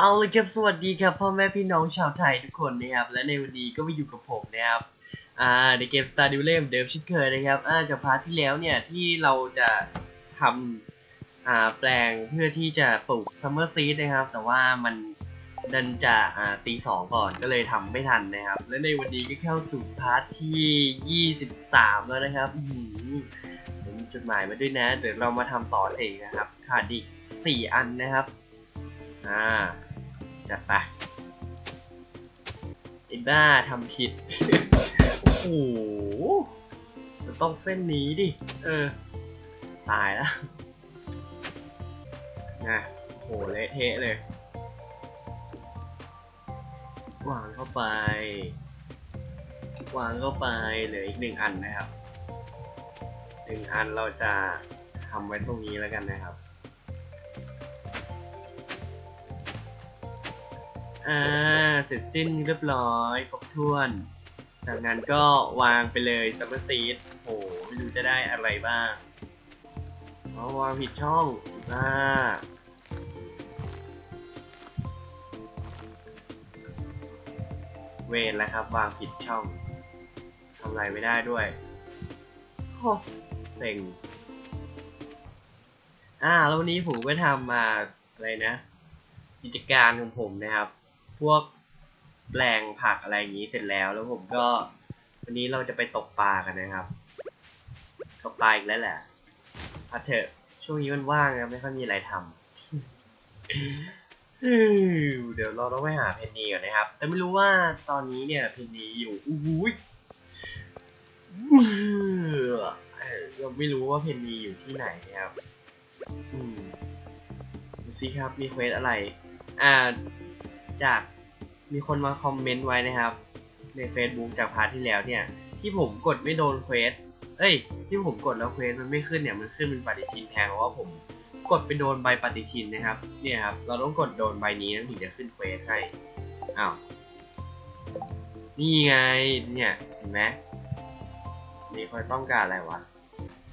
เอาเลยครับสวัสดีครับพ่อแม่พี่น้องชาวไทยทุกคนนะครับและในวันนี้ก็มาอยู่กับผมนะครับอ่าในเกม Star d u e l เดิมเชินเคยนะครับอ่าจากพาร์ทที่แล้วเนี่ยที่เราจะทำอ่าแปลงเพื่อที่จะปลูก Summer Seed นะครับ แต่ว่ามันดันจะอ่าตีสองก่อนก็เลยทำไม่ทันนะครับ และในวันนี้ก็เข้าสู่พาร์ทที่ 23 แล้วนะครับอื้อหือผมมีจดหมายมาด้วยนะ เดี๋ยวเรามาทำต่อเองนะครับขาดอีก4อันนะครับ อ่า จัดไปไอ้บ้าทำผิด โอ้โหมันต้องเส้นนี้ดิ เออ ตายแล้วนะโอ้โหเละเทะเลยวางเข้าไป วางเข้าไปเหลืออีกหนึ่งอันนะครับหนึ่งอันเราจะทำไว้ตรงนี้แล้วกันนะครับ อ่า เสร็จสิ้นเรียบร้อยครบถ้วน จากนั้นก็วางไปเลยซัมเมอร์ซีดโอ้โหไม่รู้จะได้อะไรบ้างอ๋อวางผิดช่องอ่าเวรแล้วครับ วางผิดช่องทำอะไรไม่ได้ด้วยโอ้เซ็งอ่า แล้ววันนี้ผมก็ทำมาอะไรนะ กิจการของผมนะครับ พวกแปลงผักอะไรอย่างนี้เสร็จแล้ว แล้วผมก็ วันนี้เราจะไปตกปลากันนะครับตกปลาอีกแล้วแหละพัดเถอะช่วงนี้มันว่างนะไม่ค่อยมีอะไรทำเดี๋ยวเราต้องไปหาเพนนีก่อนนะครับ แต่ไม่รู้ว่าตอนนี้เนี่ย เพนนีอยู่อู้หูยเออเราไม่รู้ว่าเพนนีอยู่ที่ไหนนะครับดูสิครับมีเควสอะไร อ่า จากมีคนมาคอมเมนต์ไว้นะครับ ใน Facebook จากพาร์ทที่แล้วเนี่ย ที่ผมกดไม่โดนเควสเอ้ย ที่ผมกดแล้วเควสมันไม่ขึ้นเนี่ยมันขึ้นเป็นปฏิทินแทนเพราะว่าผมกดไปโดนใบปฏิทินนะครับ เนี่ยครับ เราต้องกดโดนใบนี้ถึงจะขึ้นเควสให้อ้าวนี่ไงเนี่ยเห็นไหมนี่เขาต้องการอะไรวะ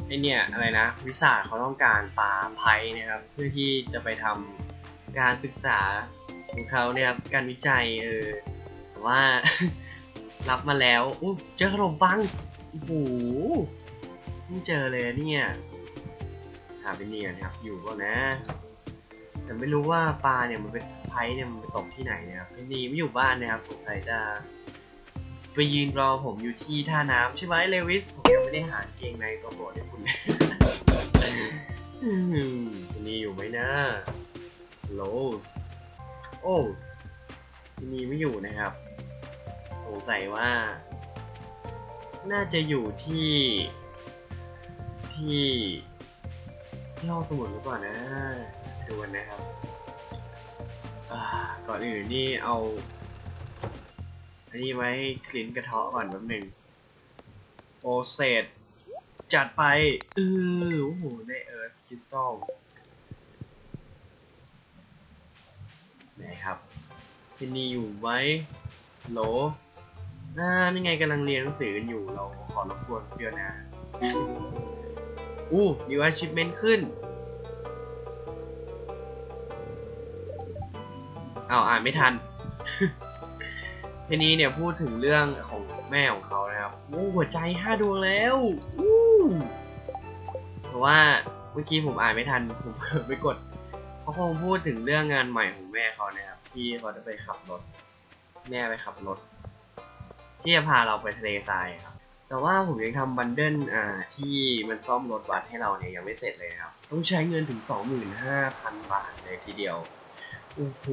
ไอเนี่ยอะไรนะ วิสาเขาต้องการปลาไพ่นะครับ เพื่อที่จะไปทำการศึกษา ของเขาเนี่ยครับการวิจัยเออว่า รับมาแล้วอู้เจอขนมปังโอ้โหเพิ่เจอเลยเนี่ยหาไปเนี่ยนะครับอยู่ก็นะ แต่ไม่รู้ว่าปลาเนี่ยมันเป็นไพ่เนี่ยมันไปตกที่ไหนนะครับพี่นีไม่อยู่บ้านนะครับสงสัยจะไปยืนรอผมอยู่ที่ท่าน้ำใช่ไหมเลวิสผมยังไม่ได้หาเกงในตัวโปรดให้คุณพี่นี่อยู่ไหมนะโลส โอ้ที่นี่ไม่อยู่นะครับ สงสัยว่า น่าจะอยู่ที่ ที่ที่ห้องสมุดหรือเปล่านะดูกันนะครับก่อนอื่นนี่เอา อันนี้ไว้คลินกระเทาะก่อนแป๊บหนึ่งโอเซตจัดไปเออโอ้โห ได้เอิร์ธคริสตัล ไหนครับที่นี่อยู่ไว้โหลอ่านี่ไงกำลังเรียนหนังสือกันอยู่เราขอรบกวนเดียวนะอู้มีว่าชิปเมนขึ้นเอาอ่านไม่ทัน ทีนี้เนี่ยพูดถึงเรื่องของแม่ของเขานะครับโอ้หัวใจห้าดวงแล้วอู้เพราะว่าเมื่อกี้ผมอ่านไม่ทัน ผมเผลอไปกด เขาคงพูดถึงเรื่องงานใหม่ของแม่เขานะครับที่เขาจะไปขับรถ แม่ไปขับรถ ที่จะพาเราไปทะเลทรายครับ แต่ว่าผมยังทำบันเดิลอ่าที่มันซ่อมรถบัสให้เราเนี่ยยังไม่เสร็จเลยครับ ต้องใช้เงินถึง 25,000 บาทเลยทีเดียวโอ้โห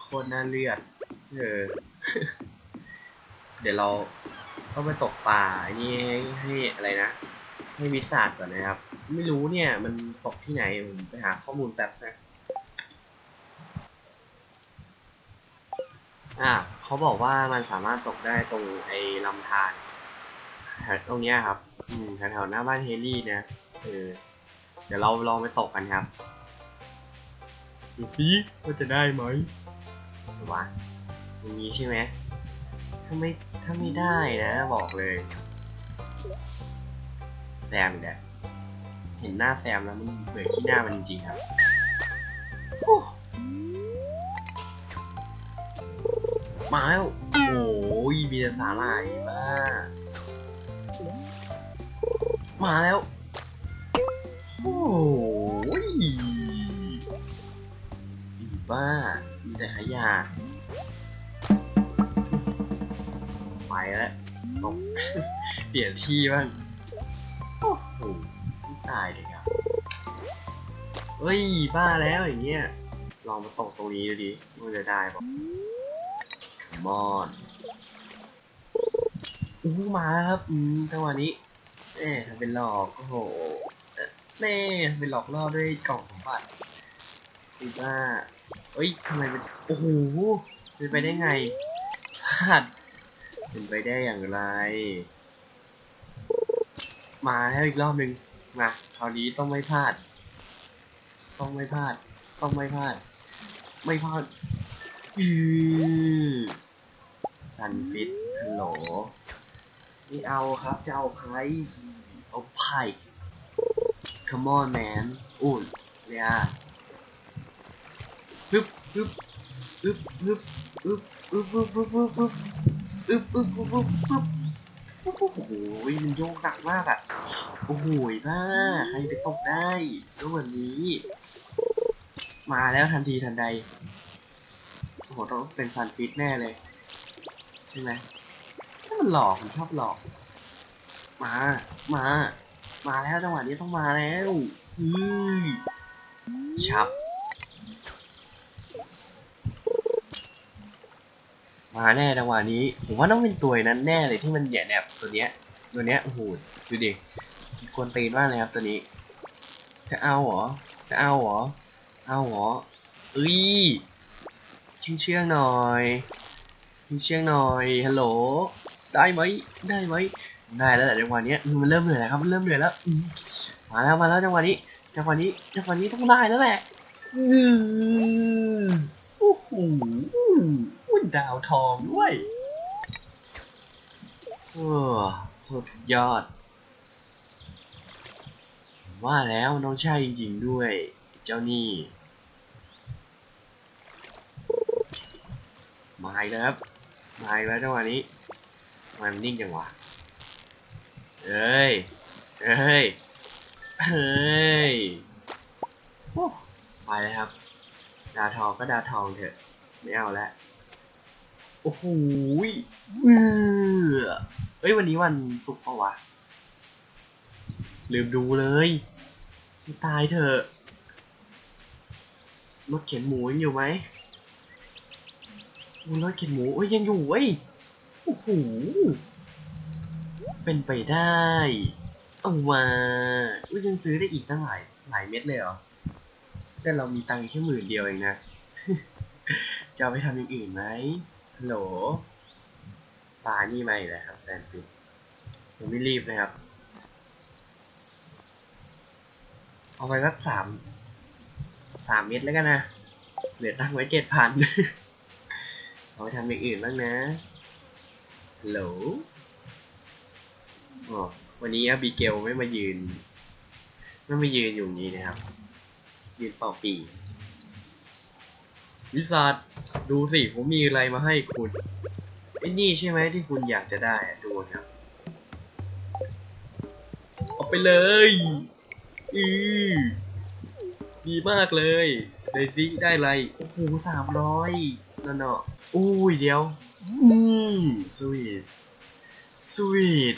โคตรน่าเลือดเออเดี๋ยวเราต้องไปตกปลานนี้ให้ให้อะไรนะ ให้วิสาดก่อนนะครับ ไม่รู้เนี่ยมันตกที่ไหนผมไปหาข้อมูลแป๊บนะอ่าเขาบอกว่ามันสามารถตกได้ตรงไอ้ลำธารแถวตรงเนี้ยครับ อืมแถวๆหน้าบ้านเฮลี่นะเออเดี๋ยวเราลองไปตกกันครับดูสิว่าจะได้ไหมว่าอย่างนี้ใช่ไหมถ้าไม่ถ้าไม่ได้นะ บอกเลย แซมอีกแล้วเห็นหน้าแซมแล้วมันเบื่อขี้หน้ามันจริงๆครับมาแล้วโอ้ยมีแต่สาหร่ายบ้ามาแล้วโอ้ยอีบ้ามีแต่ขยะไปแล้วตกเปลี่ยนที่บ้าง โอ้โหตายเลยครับเฮ้ย บ้าแล้วอย่างเงี้ย ลองมาตกตรงนี้ดูดิมันจะได้ปะ Come on อู้มาครับอืมจังหวะนี้เอ๊ทำเป็นหลอกโอ้โหเน่ทำเป็นหลอกล่อด้วยกล่องสมบัติคือว่าเอ้ยทำไมเป็นโอ้โหเป็นไปได้ไงพลาดเป็นไปได้อย่างไร มาให้อีกรอบหนึ่งมาคราวนี้ต้องไม่พลาด ต้องไม่พลาด ต้องไม่พลาด ไม่พลาดอือซันฟิตฮัลโหลไม่เอาครับจะเอาใครเอาไพ่ come on man อุ่นเนี่ยปึ๊บปึ๊บปึ๊บปึ๊บปึ๊บปึ๊บปึ๊บปึ๊บปึ๊บปึ๊บปึ๊บปึ๊บปึ๊บปึ๊บปึ๊บ โอ้โหมันโยกหนักมากอะ โอ้โหบ้าใครไปตกได้ก็แบบนี้ มาแล้วทันทีทันใด โอ้โหต้องเป็นฟันฟิตแน่เลย ใช่ไหมถ้ามันหลอกมันชอบหลอก มา มา มาแล้วจังหวะนี้ต้องมาแล้วอือชับ มาแน่จังหวะนี้ ผมว่าต้องเป็นตัวนั้นแน่เลยที่มันแย่แนบตัวเนี้ย ตัวเนี้ยโอ้โหดูดิกวนตีนมากเลยครับตัวนี้ จะเอาเหรอ จะเอาเหรอ เอาเหรอเอ้ยเชื่องเชื่องหน่อยเชื่องเชื่องหน่อย ฮัลโหล ได้ไหม ได้ไหม ได้แล้วแหละจังหวะนี้มันเริ่มเหนื่อยแล้วครับ มันเริ่มเหนื่อยแล้วมมาแล้ว มาแล้วจังหวะนี้ จังหวะนี้ จังหวะนี้ต้องได้แล้วแหละ อือโอ้โห้ยดาวทองด้วยโอ้สุดยอด ว่าแล้วน้องใช่จริงๆด้วย เจ้านี่ มาอีกแล้วครับ มาอีกแล้วจังหวะนี้ทำไมมันนิ่งจังวะเอ้ย เอ้ย เอ้ยไปเลยครับ ดาวทองก็ดาวทองเถอะ ไม่เอาแล้ว โอ้โหเออเฮ้ยวันนี้วันศุกร์ปะวะ ลืมดูเลย ตายเถอะรถเข็นหมูยังอยู่ไหมรถเข็นหมูเอ้ยยังอยู่เว้ย โอ้โห เป็นไปได้เอามาอุ้ยยังซื้อได้อีกตั้งหลายหลายเม็ดเลยเหรอ แต่เรามีตังค์แค่หมื่นเดียวเองนะ จะเอาไปทำอย่างอื่นไหม โหลปลานี่มาอีกแล้วครับแฟนฟิตยังไม่รีบนะครับ เอาไปสักสามสามเม็ดแล้วกันนะเหลือตั้งไว้เจ็ดพันเอาไปทำอย่างอื่นบ้างนะฮัลโหลอ๋อวันนี้อบีเกลไม่มายืน ไม่มายืนอยู่นี้นะครับ ยืนเป่าปี วิสาดดูสิ ผมมีอะไรมาให้คุณไอ้นี่ใช่ไหมที่คุณอยากจะได้ดูครับ เอาไปเลย อือดีมากเลยเลยซิได้อะไร โอ้โหสามร้อยนั่นเนาะอุ้ยเดียว อืมสวีทสวีท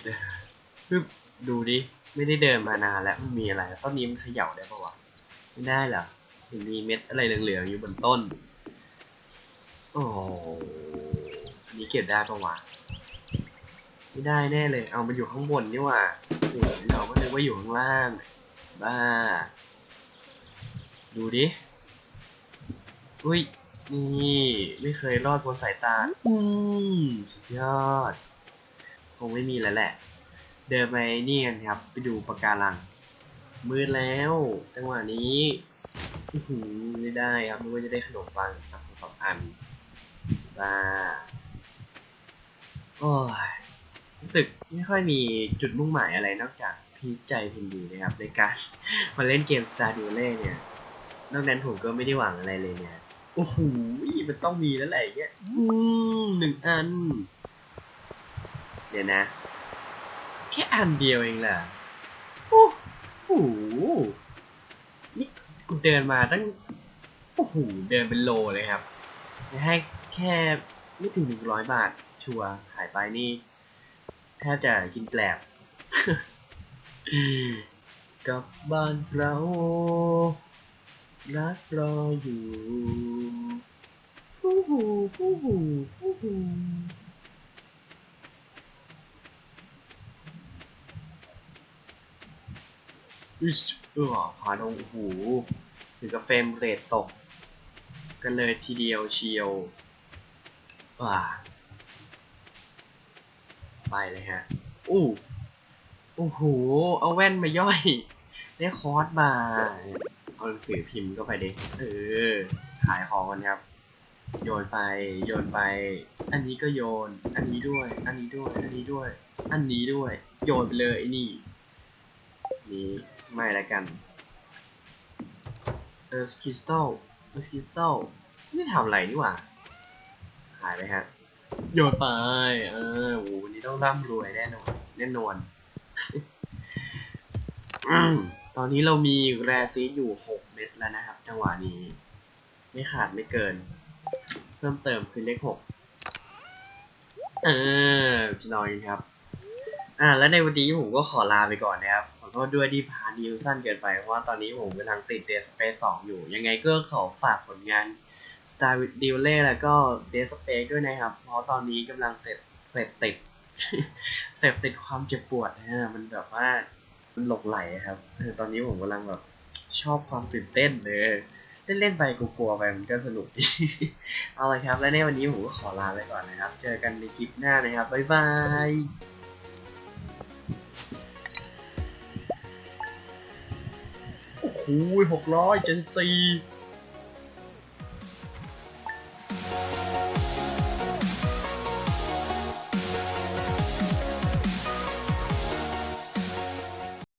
ปึ๊บดูดิ ไม่ได้เดินมานานแล้วมันมีอะไรต้นนี้มันเขย่าได้ปะวะ ไม่ได้เหรอเห็นมีเม็ดอะไรเหลืองๆอยู่บนต้น โอ้อันนี้เก็บได้ปะวะไม่ได้แน่เลย เอามันอยู่ข้างบนนี่ว่าโอ้โหเราก็นึกว่าอยู่ข้างล่าง บ้า ดูดิ อุ้ย นี่ ไม่เคยรอดบนสายตา อืมสุดยอด คงไม่มีแล้วแหละ เดินไปนี่กันครับ ไปดูปะการัง มืดแล้วจังหวะนี้ไม่ได้ครับไม่ว่าจะได้ขนมปังครับสองอัน บ้าโอ้ยรู้สึกไม่ค่อยมีจุดมุ่งหมายอะไรนอกจากพีใจพินดีนะครับ ในการมาเล่นเกม Star d u e l เนี่ย นอกนั้นผมก็ไม่ได้หวังอะไรเลยเนี่ย โอ้โหมันต้องมีแล้วแหละเงี้ยอืมหนึ่งอัน เดี๋ยวนะ แค่อันเดียวเองล่ะโอ้โหนี่กูเดินมาตั้ง โอ้โห เดินเป็นโลเลยครับ ให้ แค่ไม่ถึงหนึ่งร้อยบาท ชัวร์หายไปนี่แทบจะกินแกลบกับบ้านเรารักรออยู่ฮู้ฮู้ฮู้ฮู้ฮู้ฮู้อิชเออพาดงโอ้โหถึงกับเฟรมเรทตก กันเลยทีเดียวเชียว ว้าไปเลยฮะ อู้โอ้โห เอาแว่นมาย่อย ได้คอร์สมา เอาหนังสือพิมพ์ก็ไปดิเออ ขายของกันครับ โยนไป โยนไป อันนี้ก็โยน อันนี้ด้วย อันนี้ด้วย อันนี้ด้วย อันนี้ด้วย โยนไปเลยนี่ นี่ไม่ละกัน เออสคริสตัลเออสคริสตัลไม่ทำอะไรนี่หว่า ขายไปฮะโยนไปเออโหวันนี้ต้องร่ำรวยแน่นอนแน่นอนตอนนี้เรามีแรซีอยู่หกเม็ดแล้วนะครับ จังหวะนี้ ไม่ขาดไม่เกิน เพิ่มเติมคือเลขหกเออพี่น้อยครับ อ่า แล้วในวันนี้ผมก็ขอลาไปก่อนนะครับขอโทษด้วยที่พานิวสั้นเกินไปเพราะว่าตอนนี้ผมกำลังติด Dead Space 2อยู่ ยังไงก็ขอฝากผลงาน Star with d e l a y แล้วก็ Dead Space ด้วยนะครับ เพราะตอนนี้กำลังเสพเสพติดเสพติดความเจ็บปวดนะฮะมันแบบว่ามันหลงไหลครับเออตอนนี้ผมกำลังแบบชอบความตื่นเต้นเลยเล่นๆไปกลัวๆไปมันก็สนุกดี เอาลยครับ และในวันนี้ผมก็ขอลาไปก่อนนะครับ เจอกันในคลิปหน้านะครับ บ๊ายบายโอ้โหหกร้อยเจ็ดสิบสี่